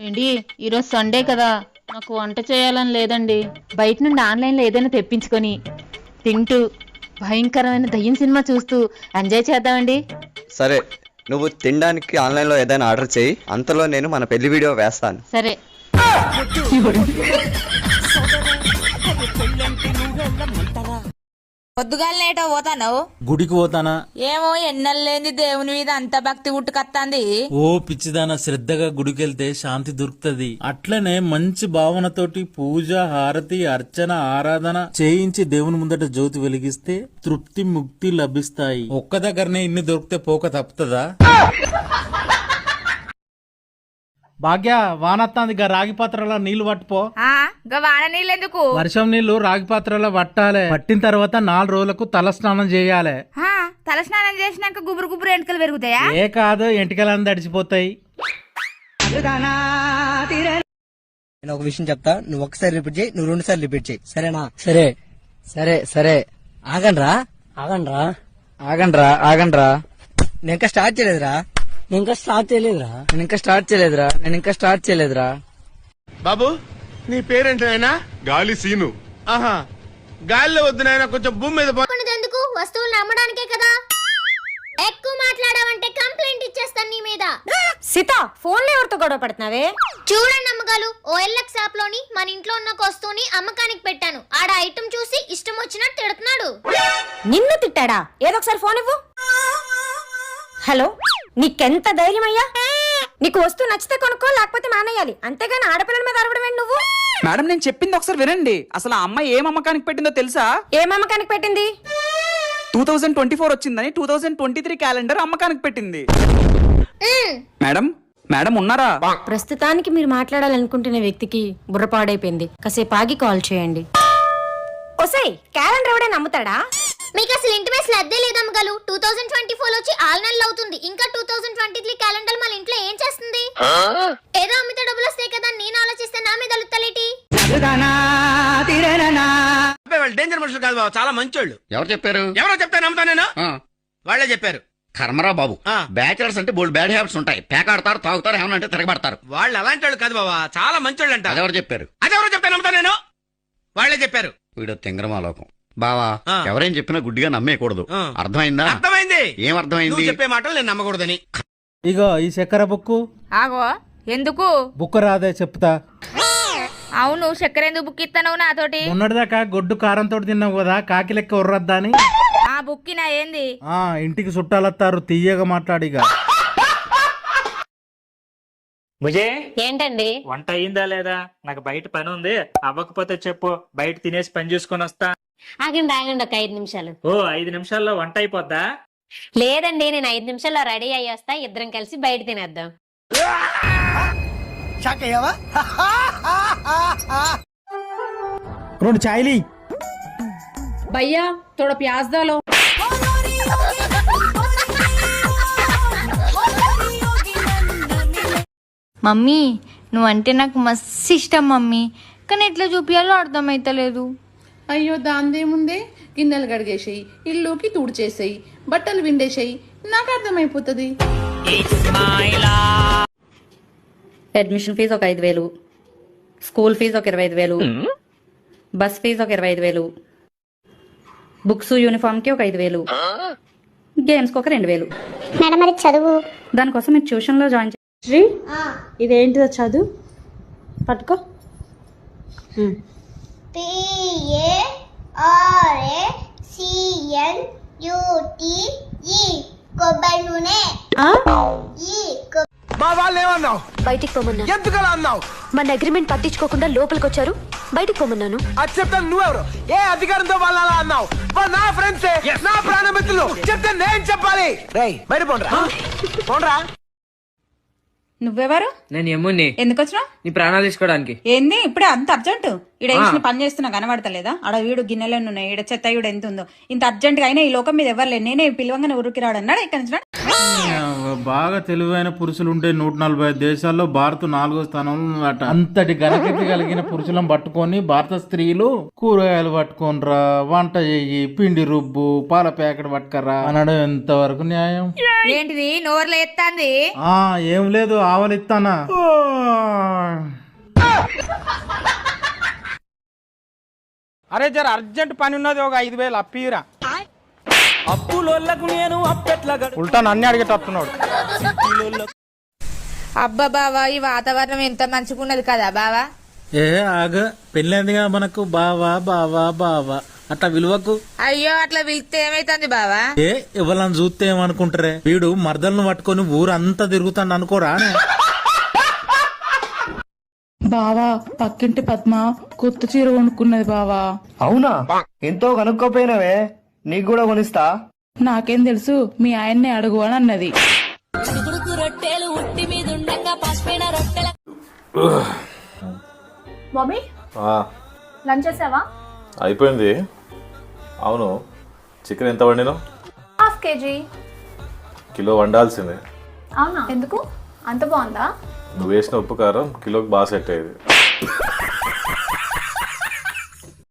ఏంటి? ఈరోజు సండే కదా. నాకు వంట చేయాలని లేదండి. బయట నుండి ఆన్లైన్లో ఏదైనా తెప్పించుకొని తింటూ భయంకరమైన దయ్యం సినిమా చూస్తూ ఎంజాయ్ చేద్దామండి. సరే నువ్వు తినడానికి ఆన్లైన్లో ఏదైనా ఆర్డర్ చేయి. అంతలో నేను మన పెళ్ళి వీడియో వేస్తాను. సరే. పొద్దుగాలనేటో పోతాను గుడికి పోతానా? ఏమో ఎన్నెల్లేంది దేవుని మీద అంత భక్తి ఉట్టుకత్తాంది. ఓ పిచ్చిదాన శ్రద్ధగా గుడికెళ్తే శాంతి దొరుకుతది. అట్లనే మంచి భావనతోటి పూజ హారతి అర్చన ఆరాధన చేయించి దేవుని ముందట జ్యోతి వెలిగిస్తే తృప్తి ముక్తి లభిస్తాయి. ఒక్క దగ్గరనే ఇన్ని దొరికితే పోక తప్పుతుందా? భాగ్య వానత్తాంది. గా రాగి పాత్రలో నీళ్ళు పట్టుపో. వాన నీళ్ళెందుకు? వర్షం నీళ్ళు రాగి పాత్రలో పట్టాలి. పట్టిన తర్వాత నాలుగు రోజులకు తల స్నానం చేయాలి. ఆ, తల స్నానం చేసినాక గుబురు గుబురు ఎంటకలు పెరుగుతాయా? ఏ కాదు ఎంటికలన్నీ తడిచిపోతాయి. నేను ఒక విషయం చెప్తా. నువ్వు ఒకసారి రిపీట్ చేయి నువ్వు రెండు సార్లు రిపీట్ చేయి. సరేనా? సరే. సరే సరే. ఆగండ్రా. ఆగండ్రా. ఆగండ్రా. ఆగండ్రా. నేను ఇంకా స్టార్ట్ చేయలేదురా. నేను ఇంకా స్టార్ట్ చేయలేదురా. నేను ఇంకా స్టార్ట్ చేయలేదురా. నేను ఇంకా స్టార్ట్ చేయలేదురా. బాబు నీ పేరేంటైనా గాలి సీను. ఆహా గాలిలో వద్దు నాయనా కొంచెం భూమి మీద పో. ఎందుకు వస్తువులు అమ్మడానికే కదా? ఎక్కువ మాట్లాడావంటే కంప్లైంట్ ఇచ్చేస్తాను నీ మీద. సీత ఫోన్లో ఎవరితో గొడవ పడుతున్నావే? చూడండి అమ్మగారు ఓఎల్ఎక్స్ యాప్లోని మన ఇంట్లో ఉన్న ఒక వస్తువుని అమ్మకానికి పెట్టాను. ఆడ ఐటమ్ చూసి ఇష్టం వచ్చినట్టు తిడుతున్నాడు. నిన్ను తిట్టాడా? ఏదో ఒకసారి ఫోన్ ఇవ్వు. హలో? నీకెంత ధైర్యం అయ్యా నీకు వస్తువు నచ్చితే కొనుక్కో లేకపోతే మానేయాలి. అంతేగాని ఆడపిల్లల మీద అరవడం ఏంటి నువ్వు? మేడం నేను చెప్పింది ఒకసారి వినండి. అసలు ఆ అమ్మాయి ఏం అమ్మకానికి పెట్టిందో తెలుసా? ఏం అమ్మకానికి పెట్టింది? టూ థౌజండ్ ట్వంటీ ఫోర్ వచ్చిందని two thousand twenty three calendar అమ్మకానికి పెట్టింది. మేడం మేడం ఉన్నారా? ప్రస్తుతానికి మీరు మాట్లాడాలనుకుంటున్న వ్యక్తికి బుర్రపాడైపోయింది. కాసేపు ఆగి కాల్ చేయండి. ఒసై క్యాలెండర్ ఎవడే నమ్ముతాడా? మీకు అసలు ఇంటి మీద శ్రద్ధే లేదు అమ్మగారు టూ థౌసండ్ ట్వంటీ ఫోర్ వచ్చి ఆరు నెలలు అవుతుంది. ఇంకా two thousand twenty three calendar మన ఇంట్లో ఏం చేస్తుంది? ఏదో అమ్మితే డబ్బులు వస్తాయి కదా నేను ఆలోచిస్తే నా మీద అలుగుతలేటి అబ్బాయి వాళ్ళు డేంజర్ మనుషులు కాదు బాబు చాలా మంచోళ్ళు. ఎవరు చెప్పారు? ఎవరో చెప్తే నమ్ముతా నేను? వాళ్ళే చెప్పారు. కర్మరా బాబు ఆ. బ్యాచిలర్స్ అంటే బోల్డ్ బ్యాడ్ హ్యాబిట్స్ ఉంటాయి. పేకాడతారు తాగుతారు ఏమన్నా అంటే తిరగబడతారు. వాళ్ళు అలాంటి వాళ్ళు కాదు బాబా చాలా మంచోళ్ళు అంట. అదెవరు చెప్పారు? అదెవరో చెప్తే నమ్ముతా నేను? వాళ్ళే చెప్పారు. వీడు తింగరమాలోకం. బావా ఆ. ఎవరేం చెప్పినా గుడ్డిగా నమ్మేయకూడదు. ఆ. అర్థమైందా? అర్థమైంది. ఏం నువ్వు అర్థమైంది చెప్పే మాటలు నేను నమ్మకూడదని. ఇగో ఈ చక్కెర బుక్కు. ఆగో ఎందుకు? బుక్ రాదే చెప్తా. అవును చక్కెర ఎందుకు బుక్ ఇస్తాను నాతోటి? మొన్నటిదాకా గొడ్డు కారంతో తిన్నావు కదా కాకి లెక్క ఉర్రద్దా అని? ఆ బుక్ నా ఏంది? ఆ ఇంటికి చుట్టాలత్తారు తీయగా మాట్లాడిగా ముజే? ఏంటండి? వంట అయిందా లేదా? నాకు బయట పని ఉంది. అవ్వకపోతే చెప్పు. బయట తినేసి పని చూసుకొని వస్తా. ఆగండి ఆగండి ఒక ఐదు నిమిషాలు. ఓ ఐదు నిమిషాల్లో వంట అయిపోద్దా? లేదండి నేను ఐదు నిమిషాల్లో రెడీ అయ్యి వస్తా. ఇద్దరం కలిసి బయట తినేద్దాం. రెండు చాయ్లీ భయ్యా తోడ ప్యాజ్ దాలో మమ్మీ నువ్వంటే నాకు మస్తు ఇష్టం మమ్మీ. కానీ ఎట్లా చూపించాలో అర్థమైతలేదు. అయ్యో దాందేముందే? గిన్నెలు గడిగేసేయి ఇల్లుకి తుడిచేసేయి బట్టలు విండేసేయి నాకు అర్థమైపోతుంది. అడ్మిషన్ ఫీజు ఒక ఐదు వేలు. స్కూల్ ఫీజు ఒక ఇరవై ఐదు వేలు. బస్ ఫీజు ఒక ఇరవై ఐదు వేలు. బుక్స్ యూనిఫామ్కి ఒక ఐదు వేలు. గేమ్స్కి ఒక రెండు వేలు. మేడం మరి చదువు. దానికోసం మీరు ట్యూషన్లో జాయిన్ శ్రీ ఇదేంటిదో చదువు? పట్టుకో. బయటికి పోమన్నా. అన్నావు? మన అగ్రిమెంట్ పట్టించుకోకుండా లోపలికి వచ్చారు బయటికి పోమన్నాను. అది చెప్తాను నువ్వెవరు? ఏ అధికారంతో వాళ్ళు అలా అన్నావు? వాళ్ళు నా ఫ్రెండ్సే నా ప్రాణమిత్రులు? చెప్తే నేను చెప్పాలి. రై బయట పోండ్రా. పోండ్రా. నువ్వెవరు? నేను యముని ఎందుకు వచ్చినావు నీ ప్రాణాలు తీసుకోవడానికి. ఏంది? ఇప్పుడే అంత అర్జెంట్? ఈడ వేసిన పని చేస్తున్నా కనబడతలేదా? ఆడ వీడు గిన్నెలు ఉన్నాయి ఈడ చెత్త ఈడ ఎంత ఉందో ఇంత అర్జెంట్గా అయినా ఈ లోకం మీద ఎవరు లేరు. నేనే పిలవంగానే ఊరికి రాడు అన్నాడు? ఇక్కడ నుంచి. బాగా తెలివైన పురుషులు ఉంటే నూట నలభై ఐదు దేశాల్లో భారత్ నాలుగో స్థానంలో ఉందట అంతటి ఘనకీర్తి కలిగిన పురుషులను పట్టుకొని భారత స్త్రీలు కూరగాయలు పట్టుకోనరా వంట చెయ్యి పిండి రుబ్బు పాల ప్యాకెట్ పట్టుకరా అనడం ఎంతవరకు న్యాయం? ఏంటిది? నోర్లు ఎత్తాంది? ఆ ఏం లేదు ఆవలిస్తానా అరే జర అర్జెంట్ పని ఉన్నది ఒక ఐదు వేలు అప్పీరా అప్పులోళ్ళకు నేను అప్పెట్లా ఉల్టా నన్ను అడిగేటట్టున్నాడు. అబ్బా బావా ఈ వాతావరణం ఎంత మంచిగున్నది కదా బావా. ఏ ఆగ. పెళ్ళైందిగా మనకు. బావా బావా బావా. అట్లా విలువకు? అయ్యో అట్లా పిలిస్తే ఏమైతుంది బావా? ఏ ఎవరని చూస్తే ఏమనుకుంటారే? వీడు మర్దలను పట్టుకొని ఊరంతా తిరుగుతాడు అనుకోరా అని. బావా పక్కింటి పద్మ కొత్త చీర కొనుక్కున్నది బావా. అవునా? ఎంతో కనుక్కోపోయినవే. నీకు కూడా కొనిస్తా? నాకేం తెలుసు మీ ఆయన్నే అడుగు అని అన్నది. మమ్మీ? లంచ్ చేసావా? అయిపోయింది. అవును. చికెన్ ఎంత వండిను? Half KG. కిలో వండాల్సిందే. అవునా? ఎందుకు? అంత బాగుందా? నువ్వు వేసిన ఉప్పు కారం కిలోకి బాగా సెట్ అయ్యేది.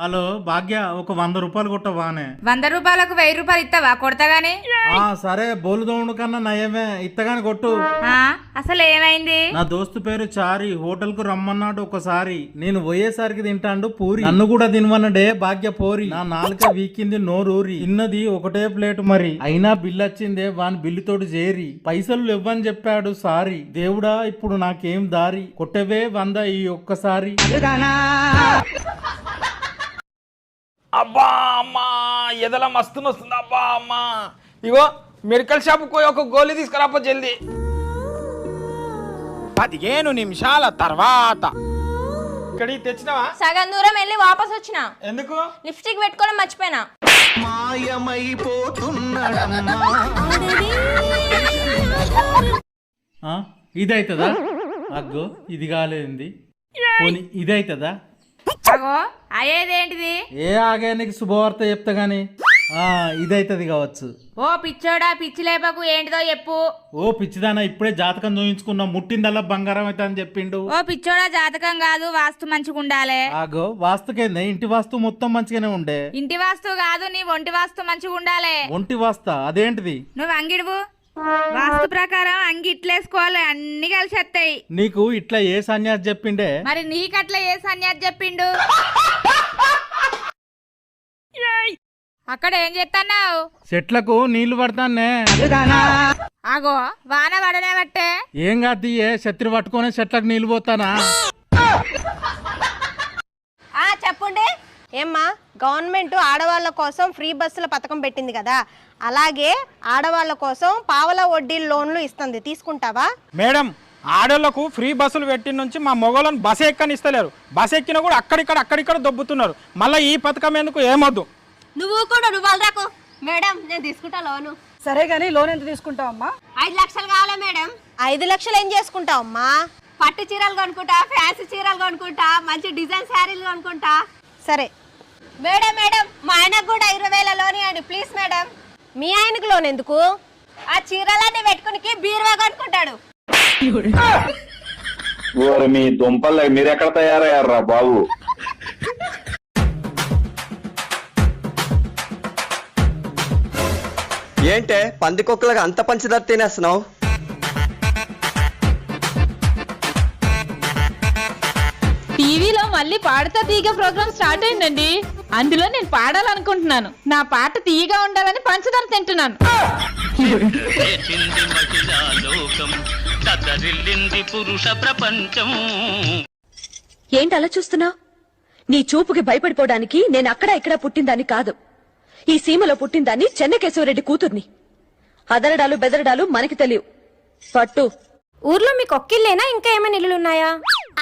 హలో భాగ్య ఒక వంద రూపాయలు కొట్టవానే వంద రూపాయలకు వెయ్యి రూపాయలు ఇస్తావా కొడతాగాని? ఆ సరే బోలుదోముడు కన్నా నయమే. ఇత్తగాని కొట్టు. ఆ, అసలు ఏమైంది? నా దోస్తు పేరు చారి. హోటల్కు రమ్మన్నాడు ఒకసారి. నేను పోయేసరికి తింటాండు పూరి. నన్ను కూడా తినవన్నడే భాగ్య పోరి. నా నాలుక వీకింది నోరూరి. తిన్నది ఒకటే ప్లేట్ మరి. అయినా బిల్లు వచ్చిందే వాని బిల్లుతోటి చేరి. పైసలు ఇవ్వని చెప్పాడు సారీ. దేవుడా ఇప్పుడు నాకేం దారి? కొట్టవే వంద ఈ ఒక్కసారి. అబ్బా అమ్మా ఎదల మస్తు వస్తుంది. అబ్బా అమ్మా. ఇగో మెడికల్ షాప్ పోయి ఒక గోళీ తీసుకురాపో జల్దీ. పదిహేను నిమిషాల తర్వాత. ఇక్కడికి తెచ్చినావా? సగం దూరం వెళ్ళి వాపస్ వచ్చిన. ఎందుకు? లిప్స్టిక్ పెట్టుకోవడం మర్చిపోయినా. ఆ, ఇదైతదా? అగ్గో ఇది కాలేదండి. పోనీ ఇదైతదా? అగో అయ్యేదేంటిది? ఏ ఆగే నీకు శుభవార్త చెప్తా గాని? ఆ ఇదైతది కావచ్చు. ఓ పిచ్చోడా పిచ్చి లేపకు ఏంటిదో చెప్పు. ఓ పిచ్చిదానా ఇప్పుడే జాతకం చూయించుకున్నా ముట్టిందల్లా బంగారం అయితే అని చెప్పిండు. ఓ పిచ్చోడా జాతకం కాదు వాస్తు మంచిగుండాలే ఆగో వాస్తుకేందే? ఇంటి వాస్తు మొత్తం మంచిగానే ఉండే. ఇంటి వాస్తు కాదు నీ ఒంటి వాస్తు మంచిగుండాలే ఒంటి వాస్తా? అదేంటిది? నువ్వు అంగిడువు? వాస్తు ప్రకారం అంగి ఇట్లేసుకోవాలి అన్ని కలిసి వస్తాయి నీకు ఇట్లా ఏ సన్యాసి చెప్పిండే? మరి నీకట్లా ఏ సన్యాసి చెప్పిండు? అక్కడ ఏం చేస్తున్నావు చెట్లకు నీళ్ళు పడతానే ఆగో వాన పడనే బట్టే ఏం కాదు తీయే శత్రు పట్టుకొని చెట్లకు నీళ్ళు పోతానా? ఆ చెప్పండి. ఏమ్మా? గవర్నమెంట్ ఆడవాళ్ళ కోసం ఫ్రీ బస్సుల పథకం పెట్టింది కదా. అలాగే ఆడవాళ్ళ కోసం పావల వడ్డీ లోన్లు ఇస్తుంది. తీసుకుంటావా? మేడం ఆడోళ్ళకు ఫ్రీ బస్సులు పెట్టిన నుంచి మా మొగలను బస్ ఎక్కనిస్తలేరు. బస్ ఎక్కినా కూడా అక్కడిక్కడ అక్కడిక్కడ దొబ్బుతున్నారు. మళ్ళీ ఈ పథకం ఎందుకు ఏమొద్దు? నువ్వు కూడా నువ్వు రాకు మేడం నేను తీసుకుంటా లోను. సరే గానీ లోన్ ఎంత తీసుకుంటావమ్మా ఐదు లక్షలు కావాలా మేడం? ఐదు లక్షలు ఏం చేసుకుంటావమ్మా పట్టు చీరలు కొనుక్కుంటా ఫ్యాన్సీ చీరలు కొనుక్కుంటా మంచి డిజైన్ శారీలు కొనుక్కుంటా. సరే మేడం మేడం మా ఆయనకు కూడా ఇరవై వేల లోన్ ఇవ్వండి ప్లీజ్ మేడం. మీ ఆయనకు లోన్ ఎందుకు? ఆ చీరలన్నీ పెట్టుకుని బీరువా కొనుక్కుంటాడు. మీ దుంపలు మీరెక్కడ తయారయ్యారా బాబు? ఏంటే పందికొక్కలుగా అంత పంచదార తినేస్తున్నావు? టీవీలో మళ్ళీ పాడతా తీగ ప్రోగ్రామ్ స్టార్ట్ అయిందండి. అందులో నేను పాడాలనుకుంటున్నాను. నా పాట తీయగా ఉండాలని పంచదార తింటున్నాను. ఏంటి అలా చూస్తున్నా నీ చూపుకి భయపడిపోవడానికి నేను అక్కడ ఇక్కడ పుట్టిందాన్ని కాదు. ఈ సీమలో పుట్టిందాన్ని చెన్నకేశవరెడ్డి కూతుర్ని. అదరడాలు బెదరడాలు మనకి తెలియవు. పట్టు. ఊర్లో మీకు ఒక్కిల్లేనా ఇంకా ఏమైనా ఇల్లులు ఉన్నాయా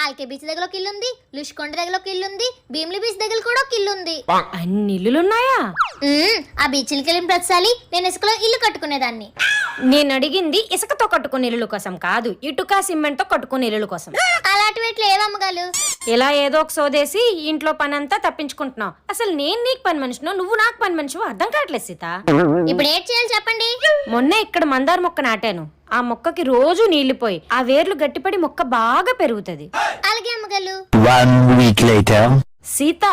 ఆల్కే బీచ్ దగ్గర ఒక ఇల్లు ఉంది లుష్కొండ దగ్గర ఒక ఇల్లు ఉంది భీమిలి బీచ్ దగ్గర కూడా ఒక ఇల్లు ఉంది అన్ని ఇల్లులున్నాయా ఆ బీచ్లకి వెళ్ళిన ప్రతిసారి నేను ఇసుకలో ఇల్లు కట్టుకునేదాన్ని. నేను అడిగింది ఇసుకతో కట్టుకునే ఇల్లు కోసం కాదు ఇటుక సిమెంట్తో కట్టుకునే ఇల్లు కోసం. అలాంటివి ఎట్లా ఏవమ్మగాలు ఇలా ఏదో ఒక సోదేసి ఇంట్లో పని అంతా తప్పించుకుంటున్నావు. అసలు నేను నీకు పని మనిషినో నువ్వు నాకు పని మనిషివో అర్థం కావట్లేదు సీత. ఇప్పుడు ఏం చేయాలి చెప్పండి? మొన్న ఇక్కడ మందార మొక్క నాటాను. ఆ మొక్కకి రోజు నీళ్ళు పోయి ఆ వేర్లు గట్టిపడి మొక్క బాగా పెరుగుతది. అలాగే అమ్మగారు. సీత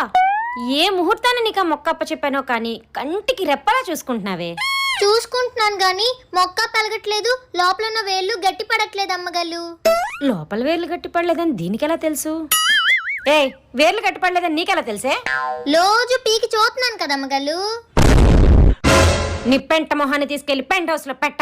ఏ ముహూర్తాన్ని నీకు ఆ మొక్క అప్పచెప్పానో కానీ కంటికి రెప్పలా చూసుకుంటున్నావే. చూసుకుంటున్నాను గాని మొక్క పెరగట్లేదు లోపల ఉన్న వేళ్ళు గట్టి పడట్లేదు అమ్మగారు. లోపల వేర్లు గట్టిపడలేదని దీనికెలా తెలుసు? ఏ వేర్లు గట్టిపడలేదని నీకెలా తెలుసే? రోజు పీకి చూస్తున్నాను కదా అమ్మగారు. నీ పెంట మొహాన్ని తీసుకెళ్ళి పెంట్ హౌస్లో పెట్ట